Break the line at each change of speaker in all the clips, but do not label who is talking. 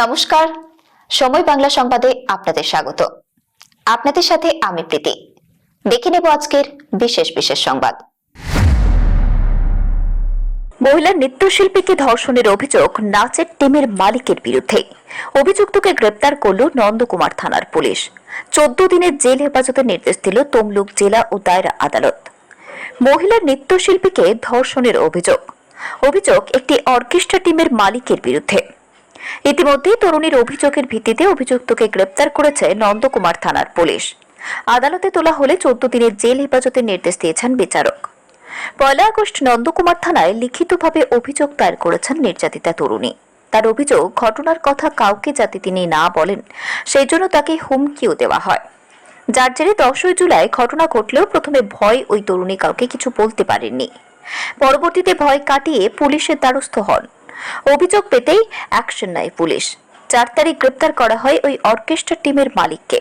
নমস্কার। সময় বাংলা সংবাদে আপনাদের স্বাগত। আপনাদের সাথে আমি প্রীতি। দেখে নেব আজকের বিশেষ বিশেষ সংবাদ। মহিলা নৃত্যশিল্পীকে ধর্ষণের অভিযোগ নাচের টিমের মালিকের বিরুদ্ধে। অভিযুক্তকে গ্রেপ্তার করল নন্দকুমার থানার পুলিশ। চোদ্দ দিনের জেল হেফাজতের নির্দেশ দিল তমলুক জেলা ও দায়রা আদালত। মহিলা নৃত্যশিল্পীকে ধর্ষণের অভিযোগ। অভিযোগ একটি অর্কেস্ট্রা টিমের মালিকের বিরুদ্ধে। ইতিমধ্যেই তরুণীর অভিযোগের ভিত্তিতে অভিযুক্তকে গ্রেপ্তার করেছে নন্দকুমার থানার পুলিশ। আদালতে তোলা হলে চোদ্দ দিনের জেল হেফাজতের নির্দেশ দিয়েছেন বিচারক। পয়লা আগস্ট নন্দকুমার থানায় লিখিতভাবে অভিযোগ দায়ের করেছেন নির্যাতিতা তরুণী। তার অভিযোগ, ঘটনার কথা কাউকে যাতে তিনি না বলেন সেই জন্য তাকে হুমকিও দেওয়া হয়। যার জেরে দশই জুলাই ঘটনা ঘটলেও প্রথমে ভয় ওই তরুণী কাউকে কিছু বলতে পারেননি। পরবর্তীতে ভয় কাটিয়ে পুলিশের দ্বারস্থ হন। অভিযোগ পেতেই অ্যাকশন নেয় পুলিশ। চার তারিখ গ্রেপ্তার করা হয় ওই অর্কেস্ট্রা টিমের মালিককে।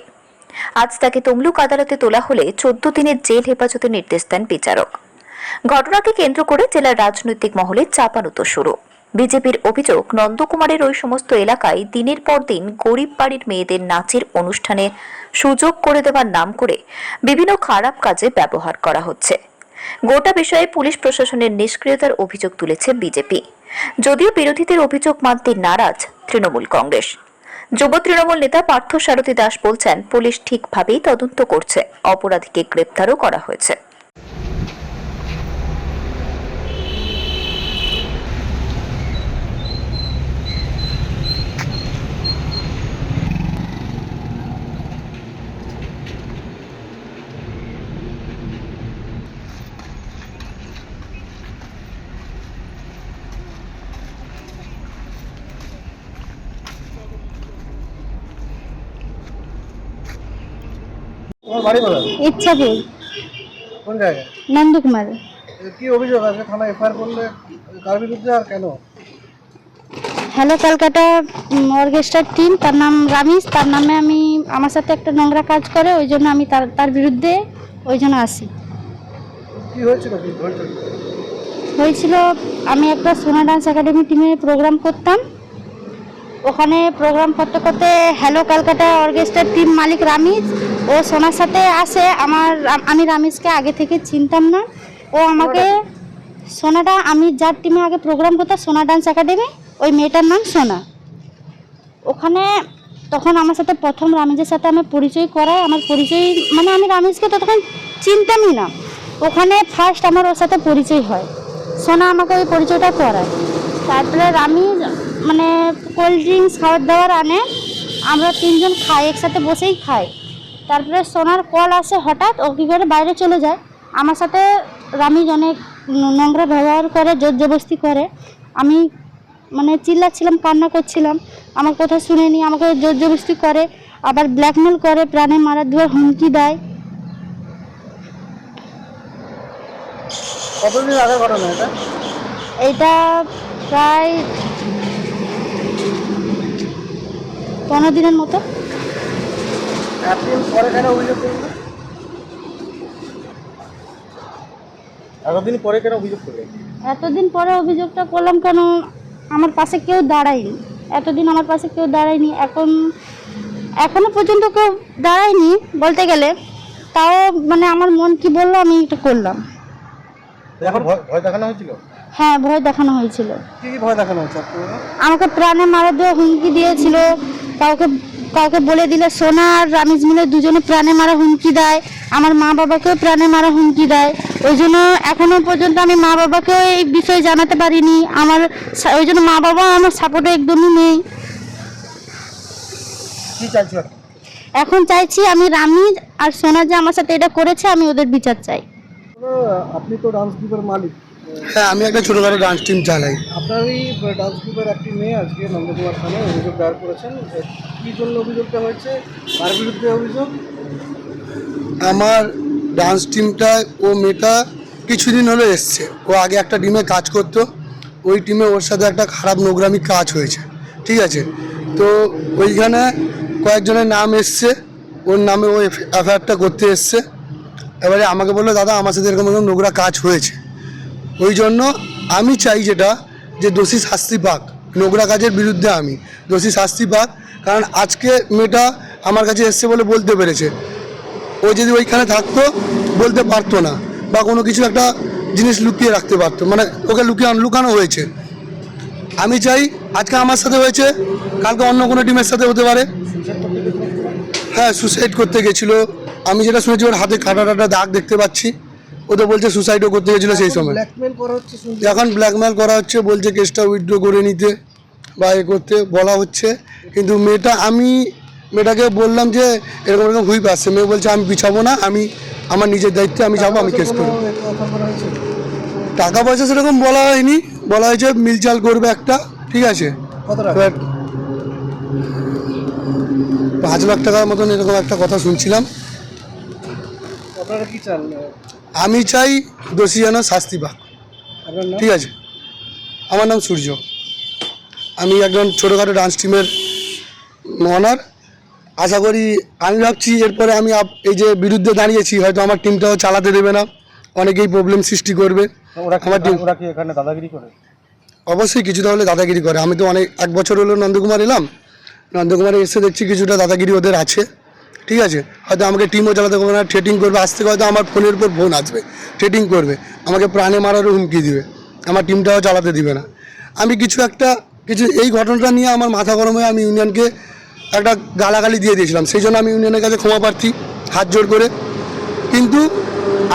আজ তাকে তমলুক আদালতে তোলা হলে চোদ্দ দিনের জেল হেফাজতে নির্দেশ দেন বিচারক। ঘটনাকে কেন্দ্র করে জেলার রাজনৈতিক মহলে চাপানুতো শুরু। বিজেপির অভিযোগ, নন্দকুমারের ওই সমস্ত এলাকায় দিনের পর দিন গরিব বাড়ির মেয়েদের নাচের অনুষ্ঠানে সুযোগ করে দেওয়ার নাম করে বিভিন্ন খারাপ কাজে ব্যবহার করা হচ্ছে। গোটা বিষয়ে পুলিশ প্রশাসনের নিষ্ক্রিয়তার অভিযোগ তুলেছে বিজেপি। যদিও বিরোধীদের অভিযোগ মানতে নারাজ তৃণমূল কংগ্রেস। যুব তৃণমূল নেতা পার্থ সারথী দাস বলছেন, পুলিশ ঠিকভাবেই তদন্ত করছে। অপরাধীকে গ্রেপ্তারও করা হয়েছে।
তোমার বাড়ি কোথায়?
ইচ্ছাপুর।
কোন জায়গায়?
নন্দকুমার।
কি অভিযোগ আছে? থানা এফআইআর করলে কার বিরুদ্ধে আর কেন?
হ্যালো কলকাতা অর্কেস্ট্রার টিম তার নাম রামিস তার নামে আমি আমার সাথে একটা নোংরা কাজ করে ওই জন্য আমি তার তার বিরুদ্ধে ওই জন্য আসি।
কি হয়েছিল? হয়েছিল
আমি একটা সোনা ডান্স একাডেমি টিমে প্রোগ্রাম করতাম। ওখানে প্রোগ্রাম করতে করতে হ্যালো কলকাতা অর্কেস্ট্রার টিম মালিক রামিজ ও সোনার সাথে আসে আমার আমি রামিজকে আগে থেকে চিনতাম না। ও আমাকে সোনাটা আমি যার টিমে আগে প্রোগ্রাম করতাম সোনা ডান্স একাডেমি ওই মেয়েটার নাম সোনা। ওখানে তখন আমার সাথে প্রথম রামিজের সাথে আমার পরিচয় করায় আমার পরিচয় মানে আমি রামিজকে তো তখন চিনতামই না। ওখানে ফার্স্ট আমার ওর সাথে পরিচয় হয়। সোনা আমাকে ওই পরিচয়টা করায়। তারপরে রামিজ মানে কোল্ড ড্রিঙ্কস খাবার দাবার আনে। আমরা তিনজন খাই একসাথে বসেই খাই। তারপরে সোনার কল আসে হঠাৎ ও কী করে বাইরে চলে যায়। আমার সাথে রামিজ অনেক নোংরা ব্যবহার করে জোর জবস্তি করে। আমি মানে চিল্লাচ্ছিলাম কান্না করছিলাম। আমার কথা শুনেনি আমাকে জোর জবস্তি করে। আবার ব্ল্যাকমেল করে প্রাণে মারা দেওয়ার হুমকি দেয়।
কতদিন আগে ঘটনা এটা?
এইটা প্রায় পনেরো দিনের মতো।
এতদিন পরে কেন অভিযোগ এতদিন পরে
অভিযোগটা করলাম কেন আমার পাশে কেউ দাঁড়ায়নি। এতদিন আমার পাশে কেউ দাঁড়ায়নি। এখন এখনও পর্যন্ত কেউ দাঁড়ায়নি বলতে গেলে। তাও মানে আমার মন কি বলল আমি এটা করলাম।
ভয় দেখানো হয়েছিল?
হ্যাঁ ভয় দেখানো হয়েছিল।
কি কি ভয় দেখানো হয়েছে
আমাকে প্রাণে মারা দেওয়া হুমকি দিয়েছিল। কাউকে কাউকে বলে দিলে সোনা আর রামিজ মিলে দুজনে প্রাণে মারা হুমকি দেয়। আমার মা বাবাকেও প্রাণে মারা হুমকি দেয়। ওই জন্য এখনও পর্যন্ত আমি মা বাবাকেও এই বিষয়ে জানাতে পারিনি। আমার ওই জন্য মা বাবা আমার সাপোর্টে একদমই নেই।
কি চাইছো এখন?
এখন চাইছি আমি রামিজ আর সোনা যে আমার সাথে এটা করেছে আমি ওদের বিচার চাই।
আপনি তো ডান্স গ্রুপের মালিক।
হ্যাঁ আমি একটা ছোটোখাটো ডান্স টিম চালাই।
আপনার এই ডান্স গ্রুপের একটি মেয়ে আজকে নন্দকুমার থানায় অভিযোগ দায়ের করেছেন কি জন্য অভিযোগটা হয়েছে? কার বিরুদ্ধে অভিযোগ?
আমার ডান্স টিমটায় ও মেয়েটা কিছুদিন হলো এসছে। ও আগে একটা টিমে কাজ করতো ওই টিমে ওর সাথে একটা খারাপ নোগ্রামি কাজ হয়েছে ঠিক আছে? তো ওইখানে কয়েকজনের নাম এসছে ওর নামে ও এফআইআরটা করতে এসছে। এবারে আমাকে বলল দাদা আমার সাথে এরকম এরকম নোংরা কাজ হয়েছে। ওই জন্য আমি চাই যেটা, যে দোষী শাস্তি পাক, নোংরা কাজের বিরুদ্ধে আমি। দোষী শাস্তি পাক, কারণ আজকে মেয়েটা আমার কাছে এসছে বলে বলতে পেরেছে। ও যদি ওইখানে থাকতো, বলতে পারতো না, বা কোনো কিছু একটা জিনিস লুকিয়ে রাখতে পারতো মানে ওকে লুকিয়ে লুকানো হয়েছে। আমি চাই আজকে আমার সাথে হয়েছে, কালকে অন্য কোনো টিমের সাথে হতে পারে। হ্যাঁ সুসাইড করতে গেছিল। আমি যেটা শুনেছি, ওর হাতে কাটা টাটা দাগ দেখতে পাচ্ছি। ও তো বলছে সুসাইডও করতে গেছিল সেই সময়।
ব্ল্যাকমেল করা হচ্ছে
এখন ব্ল্যাকমেল করা হচ্ছে বলছে কেসটা উইথড্র করে নিতে বা এ করতে বলা হচ্ছে। কিন্তু মেয়েটা আমি মেয়েটাকে বললাম যে এরকম এরকম হুইপ আসছে। মেয়ে বলছে আমি পিছাবো না আমি আমার নিজের দায়িত্বে আমি যাব আমি কেস করব। টাকা পয়সা সেরকম বলা হয়নি। বলা হয়েছে মিলচাল করবে একটা ঠিক আছে? এবার পাঁচ লাখ টাকার মতন এরকম একটা কথা শুনছিলাম।
আপনারা কি চান?
আমি চাই দোষী যেন শাস্তি পাক। ঠিক আছে? আমার নাম সূর্য। আমি একজন ছোটোখাটো ডান্স টিমের অনার আশা করি আমি ভাবছি এরপরে আমি এই যে বিরুদ্ধে দাঁড়িয়েছি হয়তো আমার টিমটাও চালাতে দেবে না। অনেকেই প্রবলেম সৃষ্টি করবে। আমার টিম
এখানে দাদাগিরি করে?
অবশ্যই কিছুটা হলে দাদাগিরি করে। আমি তো অনেক এক বছর হলো নন্দকুমার এলাম। নন্দকুমারে এসে দেখছি কিছুটা দাদাগিরি ওদের আছে। ঠিক আছে? হয়তো আমাকে টিমও চালাতে পারবে না ট্রেটিং করবে, আজ থেকে হয়তো আমার ফোনের উপর ফোন আসবে ট্রেটিং করবে, আমাকে প্রাণে মারারও হুমকি দিবে, আমার টিমটাও চালাতে দিবে না। আমি কিছু একটা, কিছু এই ঘটনাটা নিয়ে আমার মাথা গরম হয়ে আমি ইউনিয়নকে একটা গালাগালি দিয়ে দিয়েছিলাম, সেই জন্য আমি ইউনিয়নের কাছে ক্ষমা প্রার্থী, হাত জোর করে। কিন্তু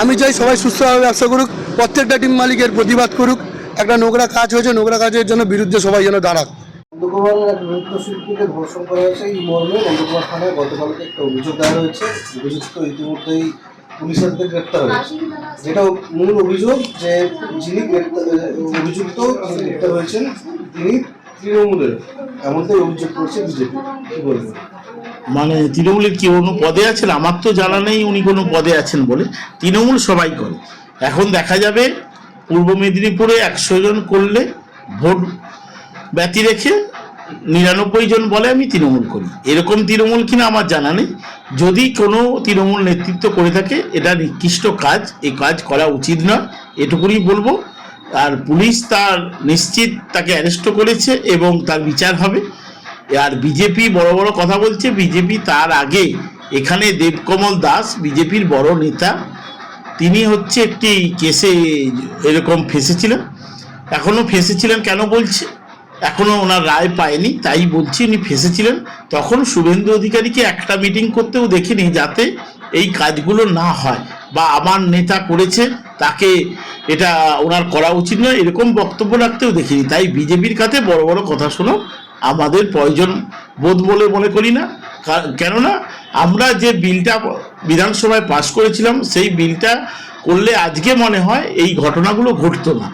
আমি চাই সবাই সুস্থভাবে ব্যবসা করুক, প্রত্যেকটা টিম মালিকের প্রতিবাদ করুক, একটা নোংরা কাজ হয়েছে, নোংরা কাজের জন্য বিরুদ্ধে সবাই যেন দাঁড়াক।
নন্দকুমারের এক নৃত্যশিল্পীকে ধর্ষণ করা হয়েছে এই মর্মে নন্দকুমার থানায় গতকালকে একটা অভিযোগ দেওয়া হয়েছে। অভিযুক্ত ইতিমধ্যেই পুলিশের হাতে গ্রেপ্তার হয়েছে। যেটা মূল অভিযোগ যে যিনি অভিযুক্ত যিনি গ্রেপ্তার হয়েছেন, তিনি তৃণমূলের। এমনটাই অভিযোগ করছে বিজেপি। কি বলবেন?
মানে তৃণমূলের কি কোনো পদে আছেন? আমার তো জানা নেই উনি কোনো পদে আছেন বলে। তৃণমূল সবাই করে। এখন দেখা যাবে পূর্ব মেদিনীপুরে একশো জন করলে ভোট ব্যতি রেখে নিরানব্বই জন বলে আমি তৃণমূল করি। এরকম তৃণমূল কিনা আমার জানা নেই। যদি কোনো তৃণমূল নেতৃত্ব করে থাকে, এটা নিকৃষ্ট কাজ এই কাজ করা উচিত না এটুকুনি বলব। আর পুলিশ তার নিশ্চিত তাকে অ্যারেস্ট করেছে এবং তার বিচার হবে। আর বিজেপি বড় বড় কথা বলছে, বিজেপি তার আগে এখানে দেবকমল দাস, বিজেপির বড় নেতা, তিনি হচ্ছে একটি কেসে এরকম ফেসেছিলেন। এখনও ফেসেছিলেন কেন বলছে? এখনও ওনার রায় পায়নি, তাই বলছি উনি ফেসেছিলেন। তখন শুভেন্দু অধিকারীকে একটা মিটিং করতেও দেখিনি যাতে এই কাজগুলো না হয়। বা আমার নেতা করেছে, তাকে এটা ওনার করা উচিত নয়, এরকম বক্তব্য রাখতেও দেখিনি। তাই বিজেপির কাছে বড় বড় কথা শোনো, আমাদের প্রয়োজন বোধ বলে মনে করি না। কেননা আমরা যে বিলটা বিধানসভায় পাশ করেছিলাম, সেই বিলটা করলে আজকে মনে হয় এই ঘটনাগুলো ঘটতো না।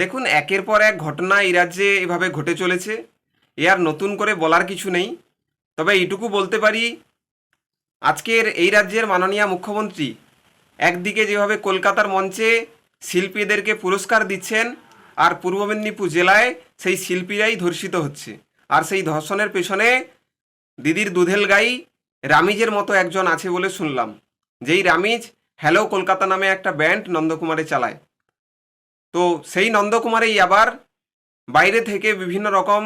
দেখুন, একের পর এক ঘটনা এই রাজ্যে এভাবে ঘটে চলেছে। এ আর নতুন করে বলার কিছু নেই। তবে এইটুকু বলতে পারি, আজকের এই রাজ্যের মাননীয় মুখ্যমন্ত্রী একদিকে যেভাবে কলকাতার মঞ্চে শিল্পীদেরকে পুরস্কার দিচ্ছেন, আর পূর্ব মেদিনীপুর জেলায় সেই শিল্পীরাই ধর্ষিত হচ্ছে। আর সেই ধর্ষণের পেছনে দিদির দুধেল গাই রামিজের মতো একজন আছে বলে শুনলাম। যেই রামিজ, হ্যালো, কলকাতা নামে একটা ব্যান্ড নন্দকুমারে চালায়। তো সেই নন্দকুমারেই আবার বাইরে থেকে বিভিন্ন রকম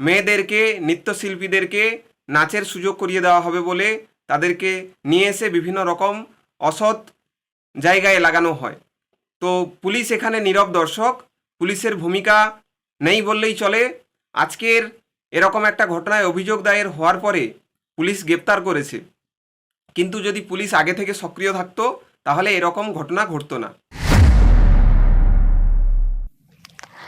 মেয়েদেরকে, নৃত্যশিল্পীদেরকে নাচের সুযোগ করিয়ে দেওয়া হবে বলে তাদেরকে নিয়ে এসে বিভিন্ন রকম অসৎ জায়গায় লাগানো হয়। তো পুলিশ এখানে নীরব দর্শক, পুলিশের ভূমিকা নেই বললেই চলে। আজকের এরকম একটা ঘটনায় অভিযোগ দায়ের হওয়ার পরে পুলিশ গ্রেপ্তার করেছে। কিন্তু যদি পুলিশ আগে থেকে সক্রিয় থাকতো, তাহলে এরকম ঘটনা ঘটতো না।